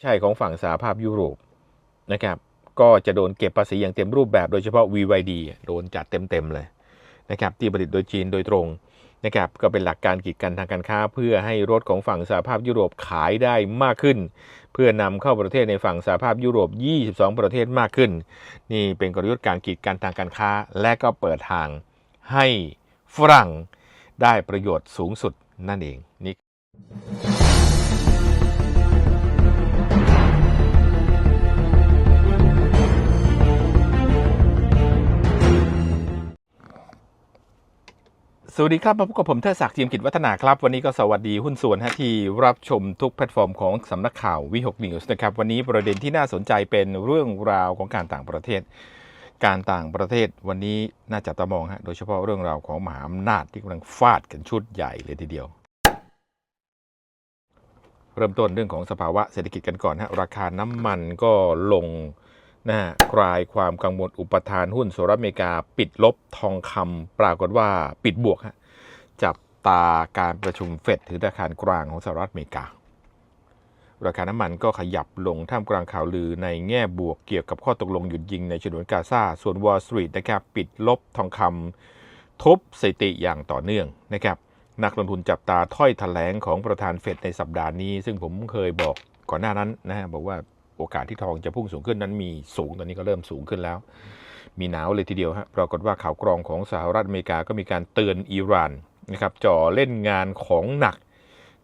ใช่ของฝั่งสหภาพยุโรปนะครับก็จะโดนเก็บภาษีอย่างเต็มรูปแบบโดยเฉพาะ VYD โดนจัดเต็มๆเลยนะครับที่ผลิตโดยจีนโดยตรงนะครับก็เป็นหลักการกีดกันทางการค้า เพื่อให้รถของฝั่งสหภาพยุโรปขายได้มากขึ้น เพื่อนำเข้าประเทศในฝั่งสหภาพยุโรป 22 ประเทศมากขึ้น นี่เป็นกลยุทธ์การกีดกันทางการค้า และก็เปิดทางให้ฝรั่งได้ประโยชน์สูงสุดนั่นเองนี่ สวัสดีครับ มาพบกับผมเทดศักดิ์ทีมกิจวัฒนาครับ วันนี้ก็สวัสดีหุ้นส่วนฮะที่รับชมทุกแพลตฟอร์มของสำนักข่าววิหกนิวส์นะครับ วันนี้ประเด็นที่น่าสนใจเป็นเรื่องราวของการต่างประเทศ การต่างประเทศวันนี้น่าจะตามองฮะโดยเฉพาะเรื่องราวของมหาอำนาจที่กำลังฟาดกันชุดใหญ่เลยทีเดียว เริ่มต้นเรื่องของสภาวะเศรษฐกิจกันก่อนฮะราคาน้ำมันก็ลง นะคลายความกังวลอุปทานหุ้นสหรัฐอเมริกา ปิดลบทองคำปรากฏว่าปิดบวกฮะจับตาการประชุมเฟดถือธนาคารกลางของสหรัฐอเมริกา ราคาน้ำมันก็ขยับลงท่ามกลางข่าวลือในแง่บวกเกี่ยวกับข้อตกลงหยุดยิงในฉนวนกาซาส่วน Wall Street นะครับปิดลบทองคำทุบสถิติอย่างต่อเนื่องนะครับนักลงทุนจับตาถ้อยแถลงของประธานเฟดในสัปดาห์นี้ ซึ่งผมเคยบอกก่อนหน้านั้นนะฮะบอกว่า โอกาสที่ทองจะพุ่งสูงขึ้นนั้นมีสูงตอนนี้ก็เริ่มสูงขึ้นแล้ว มีหนาวเลยทีเดียวฮะปรากฏว่าข่าวกรองของสหรัฐอเมริกาก็มีการเตือนอิหร่านนะครับจ่อเล่นงานของหนัก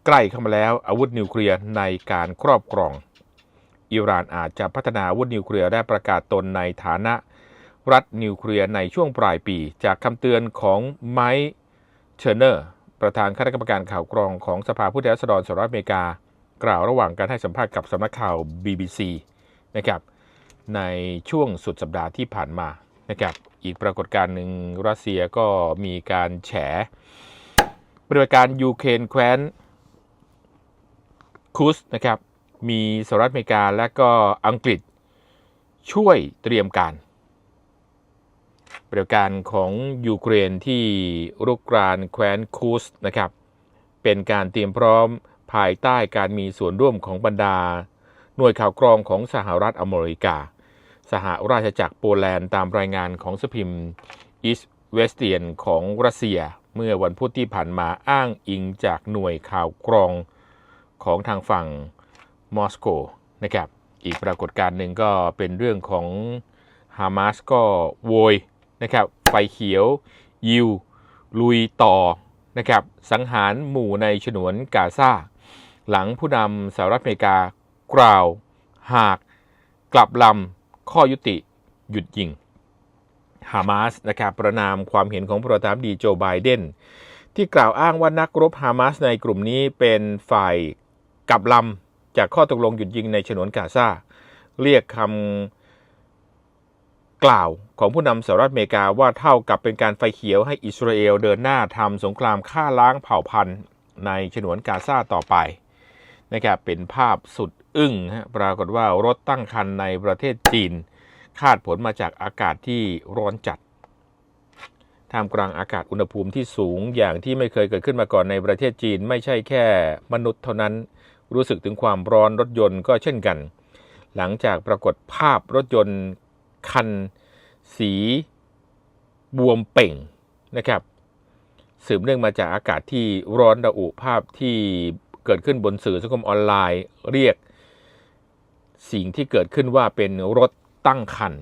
ใกล้เข้ามาแล้วอาวุธนิวเคลียร์ในการครอบครองอิหร่านอาจจะพัฒนาอาวุธนิวเคลียร์ได้ประกาศตนในฐานะ รัฐนิวเคลียร์ในช่วงปลายปี จากคำเตือนของไมค์เชอร์เนอร์ ประธานคณะกรรมการข่าวกรองของสภาผู้แทนราษฎรสหรัฐอเมริกา กล่าวระหว่างการให้สัมภาษณ์กับสำนักข่าว BBC นะครับในช่วงสุดสัปดาห์ที่ผ่านมานะครับอีกปรากฏการณ์หนึ่งรัสเซียก็มีการแฉปฏิบัติการยูเครนแคว้นคุสนะครับมีสหรัฐอเมริกาและก็อังกฤษช่วยเตรียมการปฏิบัติการของยูเครนที่รุกรานแคว้นคุสนะครับเป็นการเตรียมพร้อม ภายใต้การมีส่วนร่วมของบรรดา หน่วยข่าวกรองของสหรัฐอเมริกา สหราชจักรโปแลนด์ตามรายงานของสพิมอีสเวสเตียนของรัสเซีย เมื่อวันพุธที่ผ่านมาอ้างอิงจากหน่วยข่าวกรองของทางฝั่งมอสโกนะครับอีกปรากฏการณ์หนึ่งก็เป็นเรื่องของฮามาสก็โวยนะครับไฟเขียวยิวลุยต่อนะครับสังหารหมู่ในฉนวนกาซา หลังผู้นำสหรัฐอเมริกากล่าว หากกลับลำข้อยุติหยุดยิงฮามาสนะครับประนามความเห็นของประธานาธิบดีโจไบเดนที่กล่าวอ้างว่านักรบฮามาสในกลุ่มนี้เป็นฝ่ายกลับลำจากข้อตกลงหยุดยิงในฉนวนกาซาเรียกคำกล่าวของผู้นำสหรัฐอเมริกาว่าเท่ากับเป็นการไฟเขียวให้อิสราเอลเดินหน้าทำสงครามฆ่าล้างเผ่าพันธุ์ในฉนวนกาซาต่อไป นะครับเป็นภาพสุดอึ้งฮะปรากฏว่ารถตั้งคันในประเทศจีน คาดผลมาจากอากาศที่ร้อนจัดท่ามกลางอากาศอุณหภูมิที่สูงอย่างที่ไม่เคยเกิดขึ้นมาก่อนในประเทศจีน ไม่ใช่แค่มนุษย์เท่านั้น รู้สึกถึงความร้อนรถยนต์ก็เช่นกัน หลังจากปรากฏภาพรถยนต์คัน สีบวมเป่งนะครับสืบเนื่องมาจากอากาศที่ร้อนระอุภาพที่ เกิดขึ้นบนสื่อสังคมออนไลน์ เรียกสิ่งที่เกิดขึ้นว่าเป็นรถตั้งคัน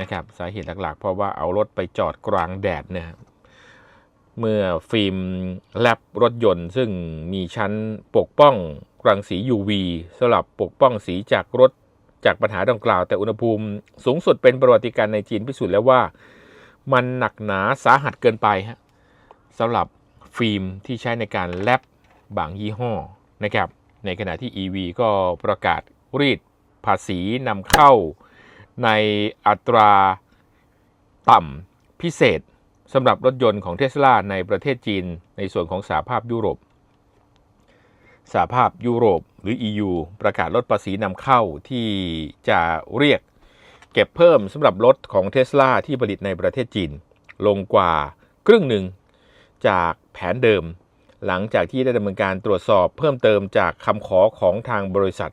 นะครับ สาเหตุหลักๆ เพราะว่าเอารถไปจอดกลางแดดเนี่ยเมื่อฟิล์มแลบรถยนต์ ซึ่งมีชั้นปกป้องรังสี UV สำหรับปกป้องสีจากรถจากปัญหาดังกล่าว แต่อุณหภูมิสูงสุดเป็นประวัติการณ์ในจีนพิสูจน์แล้วว่า มันหนักหนาสาหัสเกินไปฮะสำหรับฟิล์มที่ใช้ในการแลบบางยี่ห้อ นะครับในขณะที่ EV ก็ประกาศรีดภาษีนำเข้าในอัตราต่ำพิเศษสำหรับรถยนต์ของเทสลาในประเทศจีน ในส่วนของสหภาพยุโรปสหภาพยุโรปหรือ EU ประกาศลดภาษีนำเข้าที่จะเรียกเก็บเพิ่มสำหรับรถของเทสลาที่ผลิตในประเทศจีน ลงกว่าครึ่งหนึ่งจากแผนเดิม หลังจากที่ได้ดำเนินการตรวจสอบเพิ่มเติมจากคำขอของทางบริษัท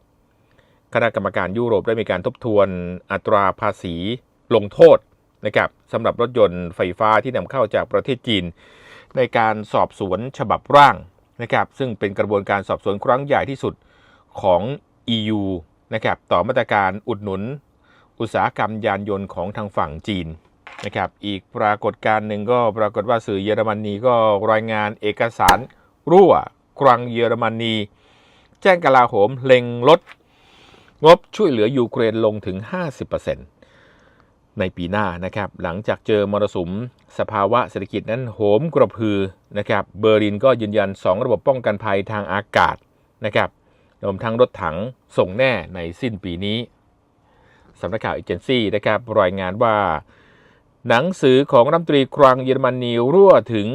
คณะกรรมการยุโรปได้มีการทบทวนอัตราภาษีลงโทษนะครับสำหรับรถยนต์ไฟฟ้าที่นำเข้าจากประเทศจีน ในการสอบสวนฉบับร่างนะครับซึ่งเป็นกระบวนการสอบสวนครั้งใหญ่ที่สุดของ EU นะครับต่อมาตรการอุดหนุน อุตสาหกรรมยานยนต์ของทางฝั่งจีนนะครับอีกปรากฏการณ์หนึ่งก็ปรากฏว่าสื่อเยอรมนีก็รายงานเอกสาร รั่วครังเยอรมนี แจ้งกลาโหมเล็งลด งบช่วยเหลือยูเครนลงถึง 50%ในปีหน้านะครับ หลังจากเจอมรสุมสภาวะเศรษฐกิจนั้นโหมกระพือนะครับเบอร์ลินก็ยืนยัน 2 ระบบป้องกันภัยทางอากาศนะครับรวมทั้งรถถังส่งแน่ในสิ้นปีนี้สำนักข่าวเอเจนซี่นะครับรายงานว่า หนังสือของรัฐมนตรีครังเยอรมนีรั่วถึง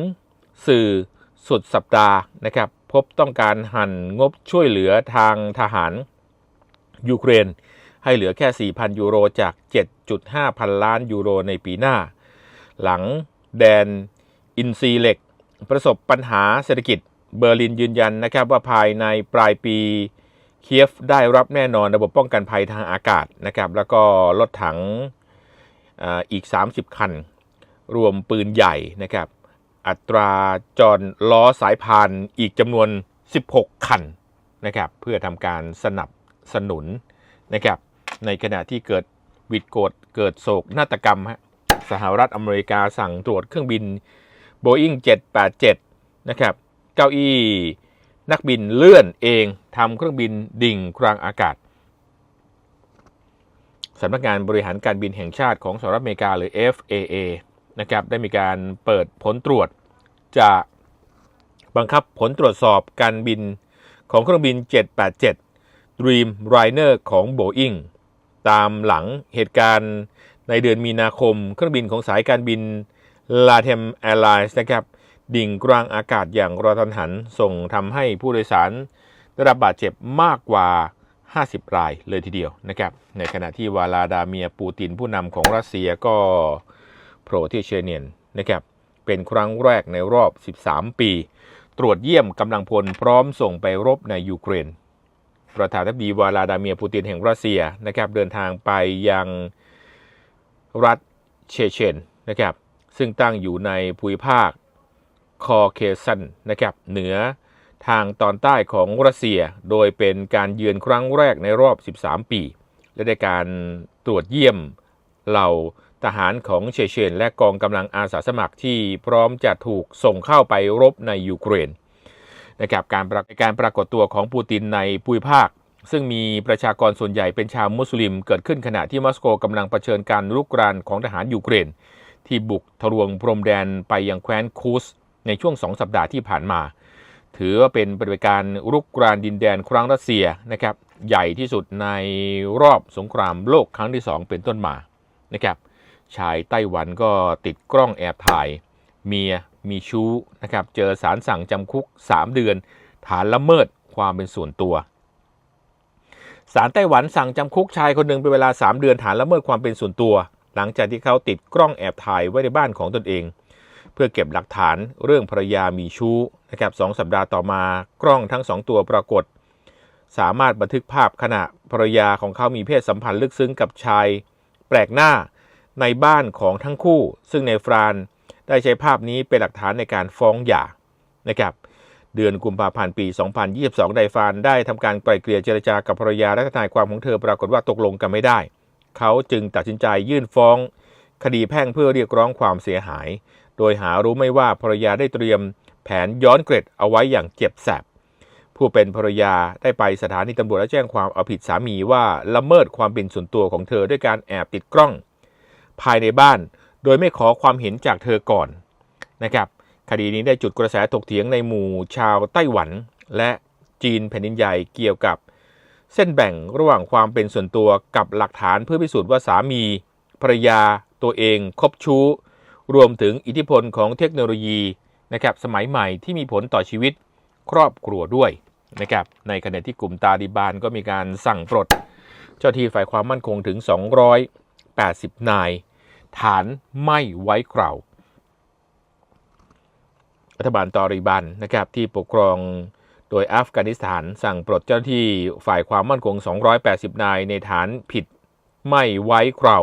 สื่อ สุดสัปดาห์นะครับ พบต้องการหั่นงบช่วยเหลือทางทหาร ยูเครน ให้เหลือแค่ 4,000 ยูโรจาก 7.5 พันล้านยูโรในปีหน้า หลังแดนอินซีเล็ก ประสบปัญหาเศรษฐกิจเบอร์ลินยืนยันนะครับว่าภายในปลายปีเคียฟได้รับแน่นอนระบบป้องกันภัยทางอากาศนะครับ แล้วก็รถถังออีก 30 คัน รวมปืนใหญ่นะครับ อัตราจรล้อสายพานอีกจำนวน 16 คันนะครับเพื่อทำการสนับสนุนนะครับในขณะที่เกิดวิดโกดเกิดโศกนาฏกรรมฮะสหรัฐอเมริกาสั่งตรวจเครื่องบิน Boeing 787 นะครับ เก้าอี้นักบินเลื่อนเองทำเครื่องบินดิ่งกลางอากาศสำนักงานบริหารการบินแห่งชาติของสหรัฐอเมริกาหรือ FAA นะครับได้มีการเปิดผลตรวจ จะบังคับผลตรวจสอบการบินของเครื่องบิน 787 Dreamliner ของ Boeing ตามหลังเหตุการณ์ในเดือนมีนาคม เครื่องบินของสายการบิน LATAM Airlines นะครับ ดิ่งกลางอากาศอย่างกระทันหัน ส่งทำให้ผู้โดยสารได้รับบาดเจ็บมากกว่า 50 รายเลยทีเดียวนะครับ ในขณะที่วาลาดาเมียปูตินผู้นำของรัสเซียก็โผล่ที่เชเนียนนะครับ เป็นครั้งแรกในรอบ 13 ปี ตรวจเยี่ยมกำลังพลพร้อมส่งไปรบในยูเครน ประธานาธิบดีวาลาดาเมียร์ปูตินแห่งรัสเซียนะครับเดินทางไปยังรัฐเชเชนนะครับซึ่งตั้งอยู่ในภูมิภาคคอเคซันนะครับเหนือทางตอนใต้ของรัสเซีย โดยเป็นการเยือนครั้งแรกในรอบ 13 ปี และได้การตรวจเยี่ยมเหล่า ทหารของเชเชน และกองกำลังอาสาสมัครที่พร้อมจะถูกส่งเข้าไปรบในยูเครนนะครับการปรการปรากฏตัวของปูตินในภูมิภาค ซึ่งมีประชากรส่วนใหญ่เป็นชาวมุสลิม เกิดขึ้นขณะที่มอสโกกำลังเผชิญการรุกรานของทหารยูเครน ที่บุกทะลวงพรมแดนไปยังแคว้นคูสในช่วงสองสัปดาห์ที่ผ่านมา ถือว่าเป็นปฏิบัติการรุกรานดินแดนครั้งรัสเซียนะครับใหญ่ที่สุดในรอบสงครามโลกครั้งที่ 2 เป็นต้นมานะครับ ชายไต้หวันก็ติดกล้องแอบถ่าย เมียมีชู้นะครับ เจอสารสั่งจำคุก 3 เดือน ฐานละเมิดความเป็นส่วนตัวศาลไต้หวันสั่งจำคุกชายคนหนึ่งเป็นเวลา 3 เดือนฐานละเมิดความเป็นส่วนตัว หลังจากที่เขาติดกล้องแอบถ่ายไว้ในบ้านของตนเอง เพื่อเก็บหลักฐานเรื่องภรรยามีชู้นะครับสองสัปดาห์ต่อมากล้องทั้งสองตัวปรากฏ สามารถบันทึกภาพขณะภรรยาของเขามีเพศสัมพันธ์ลึกซึ้งกับชาย แปลกหน้า ในบ้านของทั้งคู่ ซึ่งในฟรานได้ใช้ภาพนี้เป็นหลักฐานในการฟ้องหย่านะครับเดือนกุมภาพันธ์ปี 2022 ไดฟานได้ทำการไกล่เกลี่ยเจรจากับภรรยาและทนายความของเธอปรากฏว่าตกลงกันไม่ได้ เขาจึงตัดสินใจยื่นฟ้อง คดีแพ่งเพื่อเรียกร้องความเสียหาย โดยหารู้ไม่ว่าภรรยาได้เตรียมแผนย้อนเกร็ดเอาไว้อย่างเจ็บแสบ ผู้เป็นภรรยาได้ไปสถานีตำรวจและแจ้งความเอาผิดสามีว่าละเมิดความเป็นส่วนตัวของเธอด้วยการแอบติดกล้อง ภายในบ้าน โดยไม่ขอความเห็นจากเธอก่อนนะครับคดีนี้ได้จุดกระแสถกเถียงในหมู่ชาวไต้หวัน และจีนแผ่นดินใหญ่เกี่ยวกับ เส้นแบ่งระหว่างความเป็นส่วนตัวกับหลักฐานเพื่อพิสูจน์ว่าสามีภรรยาตัวเองคบชู้ รวมถึงอิทธิพลของเทคโนโลยีนะครับสมัยใหม่ที่มีผลต่อชีวิตครอบครัวด้วยนะครับในขณะที่กลุ่มตาลิบานก็มีการสั่งปลด เจ้าที่ฝ่ายความมั่นคงถึง 280 นาย ฐานไม่ไว้ครารัฐบาลตอริบันนะครับที่ปกครองโดยอัฟกานิสถานสั่งปลดเจ้าหน้าที่ฝ่ายความมั่นคง 280 นายในฐานผิดไม่ไว้ครา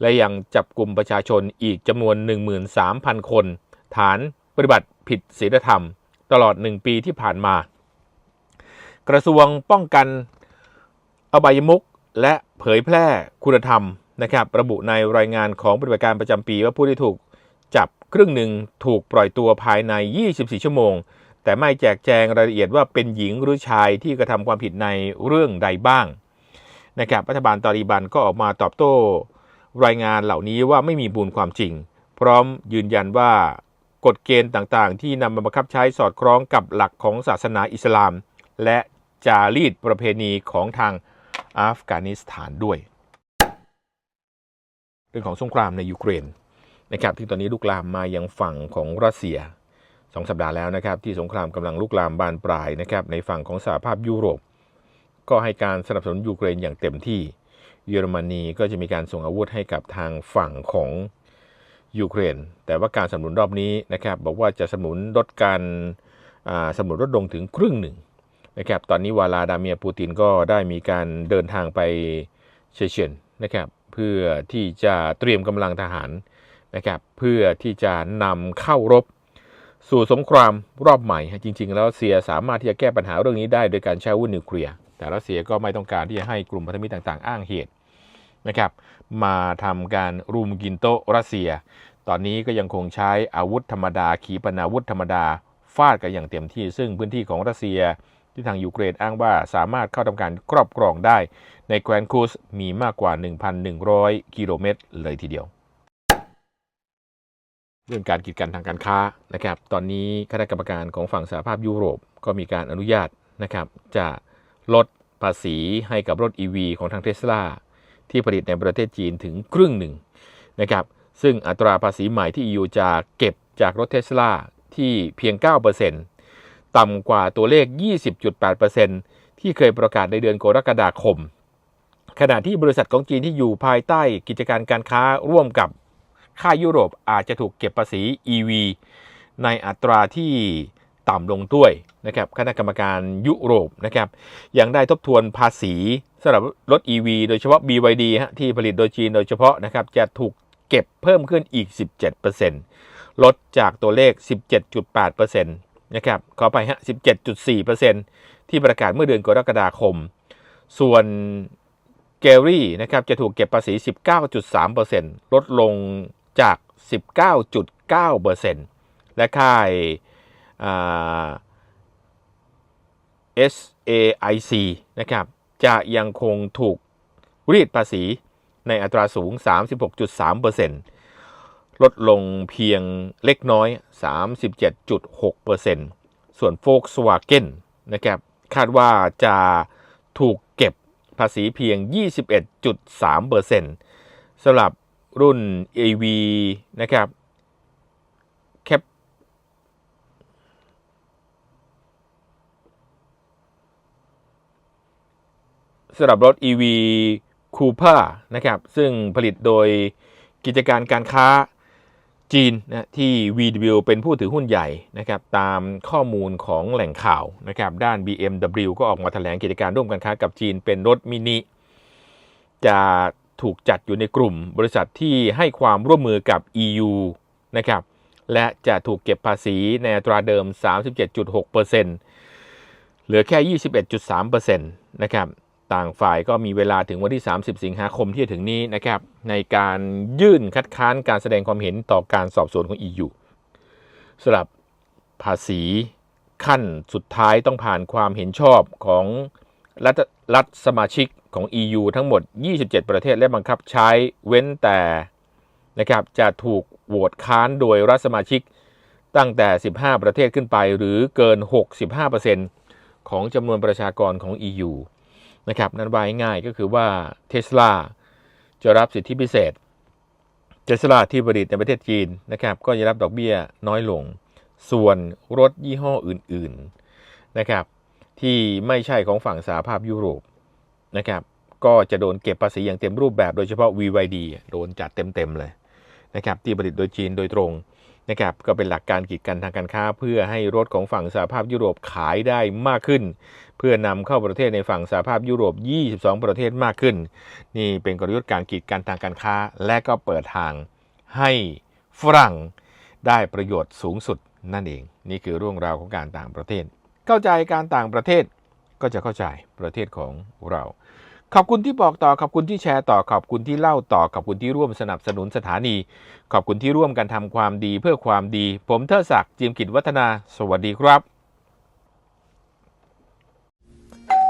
และยังจับกลุ่มประชาชนอีกจำนวน 13,000 คน ฐานปฏิบัติผิดศีลธรรม ตลอด 1 ปีที่ผ่านมา กระทรวงป้องกันอบายมุกและเผยแพร่คุณธรรม นะครับระบุในรายงานของปฏิบัติการประจำปีว่าผู้ที่ถูกจับครึ่งหนึ่งถูกปล่อยตัวภายใน 24 ชั่วโมง แต่ไม่แจกแจงรายละเอียดว่าเป็นหญิงหรือชายที่กระทำความผิดในเรื่องใดบ้างนะครับรัฐบาลตาลีบันก็ออกมาตอบโต้รายงานเหล่านี้ว่าไม่มีบูญความจริง พร้อมยืนยันว่ากฎเกณฑ์ต่างๆ ที่นำมาบังคับใช้สอดคล้องกับหลักของศาสนาอิสลาม และจารีตประเพณีของทางอัฟกานิสถานด้วย เรื่องของสงครามในยูเครนนะครับที่ตอนนี้ลุกลามมายังฝั่งของรัสเซียสองสัปดาห์แล้วนะครับที่สงครามกำลังลุกลามบานปลายนะครับในฝั่งของสหภาพยุโรป ก็ให้การสนับสนุนยูเครนอย่างเต็มที่เยอรมนีก็จะมีการส่งอาวุธให้กับทางฝั่งของยูเครน แต่ว่าการสนับสนุนรอบนี้นะครับบอกว่าจะสนับสนุนลดการสนับสนุนลดลงถึงครึ่งหนึ่งนะครับตอนนี้วาลาดาเมียปูตินก็ได้มีการเดินทางไปเชเชนนะครับ เพื่อที่จะเตรียมกำลังทหารนะครับเพื่อที่จะนำเข้ารบสู่สงครามรอบใหม่ จริง ๆ แล้วเซียสามารถที่จะแก้ปัญหาเรื่องนี้ได้โดยการใช้อาวุธนิวเคลียร์แต่รัสเซียก็ไม่ต้องการที่จะให้กลุ่มพันธมิตรต่าง ๆ อ้างเหตุนะครับมาทำการรุมกินโต๊ะรัสเซีย ตอนนี้ก็ยังคงใช้อาวุธธรรมดาขีปนาวุธธรรมดาฟาดกันอย่างเต็มที่ ซึ่งพื้นที่ของรัสเซียที่ทางยูเครนอ้างว่าสามารถเข้าทำการครอบครองได้ ในแคว้นคูสมีมากกว่า 1,100 กิโลเมตรเลยทีเดียว เรื่องการกีดกันทางการค้านะครับ ตอนนี้คณะกรรมการของฝั่งสหภาพยุโรปก็มีการอนุญาตนะครับ จะลดภาษีให้กับรถ EV ของทางเทสลาที่ผลิตในประเทศจีนถึงครึ่งหนึ่งนะครับ ซึ่งอัตราภาษีใหม่ที่ EU จะเก็บจากรถเทสลาที่เพียง 9%ต่ำกว่าตัวเลข 20.8%ที่เคยประกาศในเดือนกรกฎาคม ขณะที่บริษัทของจีนที่อยู่ภายใต้กิจการการค้าร่วมกับค่ายยุโรปอาจจะถูกเก็บภาษี EV ในอัตราที่ต่ำลงด้วยนะครับคณะกรรมการยุโรปนะครับยังได้ทบทวนภาษีสำหรับรถ EV โดยเฉพาะ BYD ฮะที่ผลิตโดยจีนโดยเฉพาะนะครับจะถูกเก็บเพิ่มขึ้นอีก 17%ลดจากตัวเลข 17.8%นะครับขอไปฮะ17.4%ที่ประกาศเมื่อเดือนกรกฎาคม ส่วน เกลลี่นะครับจะถูกเก็บภาษี 19.3%ลดลงจาก 19.9%และค่าย SAIC นะครับจะยังคงถูกรีดภาษีในอัตราสูง 36.3%ลดลงเพียงเล็กน้อย 37.6%ส่วน Volkswagen นะครับคาดว่าจะถูก ภาษีเพียง 21.3%สำหรับรุ่น AV นะครับแคปสำหรับรถ EV Cooper นะครับ ซึ่งผลิตโดยกิจการการค้า จีนนะที่ VW เป็นผู้ถือหุ้นใหญ่นะครับตามข้อมูลของแหล่งข่าวนะครับด้าน BMW ก็ออกมาแถลงกิจการร่วมการค้ากับจีนเป็นรถมินิจะถูกจัดอยู่ในกลุ่มบริษัทที่ให้ความร่วมมือกับ EU นะครับและจะถูกเก็บภาษีในอัตราเดิม 37.6%เหลือแค่ 21.3%นะครับ ต่างฝ่ายก็มีเวลาถึงวันที่ 30 สิงหาคมที่จะถึงนี้นะครับในการยื่นคัดค้านการแสดงความเห็นต่อการสอบสวนของ EU สำหรับภาษีขั้นสุดท้ายต้องผ่านความเห็นชอบของรัฐรัฐสมาชิกของ EU ทั้งหมด 27 ประเทศและบังคับใช้เว้นแต่นะครับจะถูกโหวตค้านโดยรัฐสมาชิกตั้งแต่ 15 ประเทศขึ้นไป หรือเกิน 65%ของจำนวนประชากรของ EU นะครับนั้นว่าง่ายก็คือว่าเทสลาจะรับสิทธิพิเศษเทสลาที่ผลิตในประเทศจีนนะครับ ก็จะรับดอกเบี้ยน้อยลง ส่วนรถยี่ห้ออื่นๆนะครับ ที่ไม่ใช่ของฝั่งสหภาพยุโรปนะครับ ก็จะโดนเก็บภาษีอย่างเต็มรูปแบบ โดยเฉพาะ VYD โดนจัดเต็มๆเลยนะครับ ที่ผลิตโดยจีนโดยตรงนะครับ ก็เป็นหลักการกีดกันทางการค้าเพื่อให้รถของฝั่งสหภาพยุโรปขายได้มากขึ้น เพื่อนำเข้าประเทศในฝั่งสหภาพยุโรป 22 ประเทศมากขึ้น นี่เป็นกลยุทธ์การกีดกันทางการค้า และก็เปิดทางให้ฝรั่งได้ประโยชน์สูงสุดนั่นเอง นี่คือเรื่องราวของการต่างประเทศ เข้าใจการต่างประเทศก็จะเข้าใจประเทศของเรา ขอบคุณที่บอกต่อ ขอบคุณที่แชร์ต่อ ขอบคุณที่เล่าต่อ ขอบคุณที่ร่วมสนับสนุนสถานี ขอบคุณที่ร่วมกันทำความดีเพื่อความดี ผมเทอศักดิ์จิมกิจวัฒนา สวัสดีครับ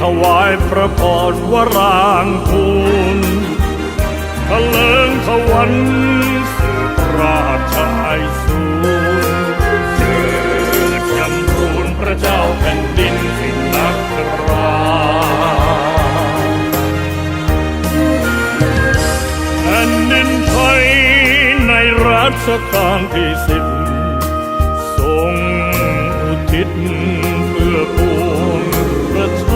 ถวายพระพรวรางคูณทะเลิงทวันสืบราชไอสูรเจิดยำรูนพระเจ้าแผ่นดินสิงนักราแผ่นดินไทยในรัชกาลที่สิบทรงอุทิศเพื่อปวง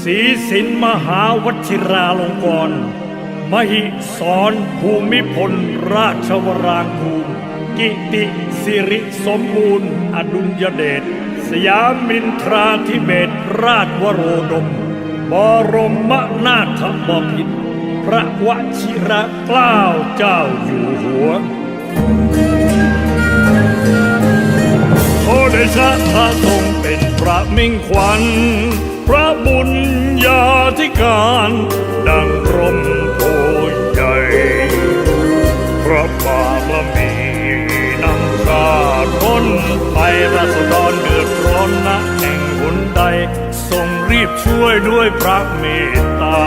ศีสินมหาวชิราลงกรณ์มหิสรภูมิพล ราชวรางคูลกิติสิริสมบูรณ์ อดุลยเดชสยามินทราธิเบศราชวโรดม บรมนาถบพิตรพระวชิระเกล้าเจ้าอยู่หัวโอเดชะพระทรงเป็นพระมิ่งขวัญ ระบุญญาธิการดังร่มโพใหญ่พระบารมีนำชาติพ้นไปราษฎรเดือดร้อนนะแห่งหนใดทรงรีบช่วยด้วยพระเมตตา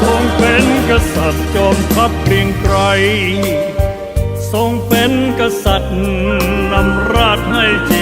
ทรงเป็นกษัตริย์จอมทัพเกรียงไกรทรงเป็นกษัตริย์นำราชให้จิตอา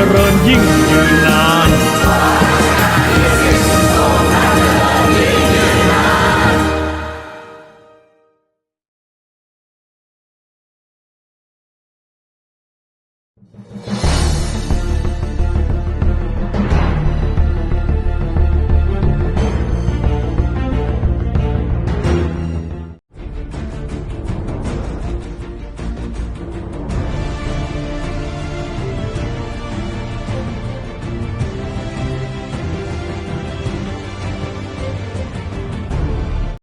เจริญยิ่งยืนนาน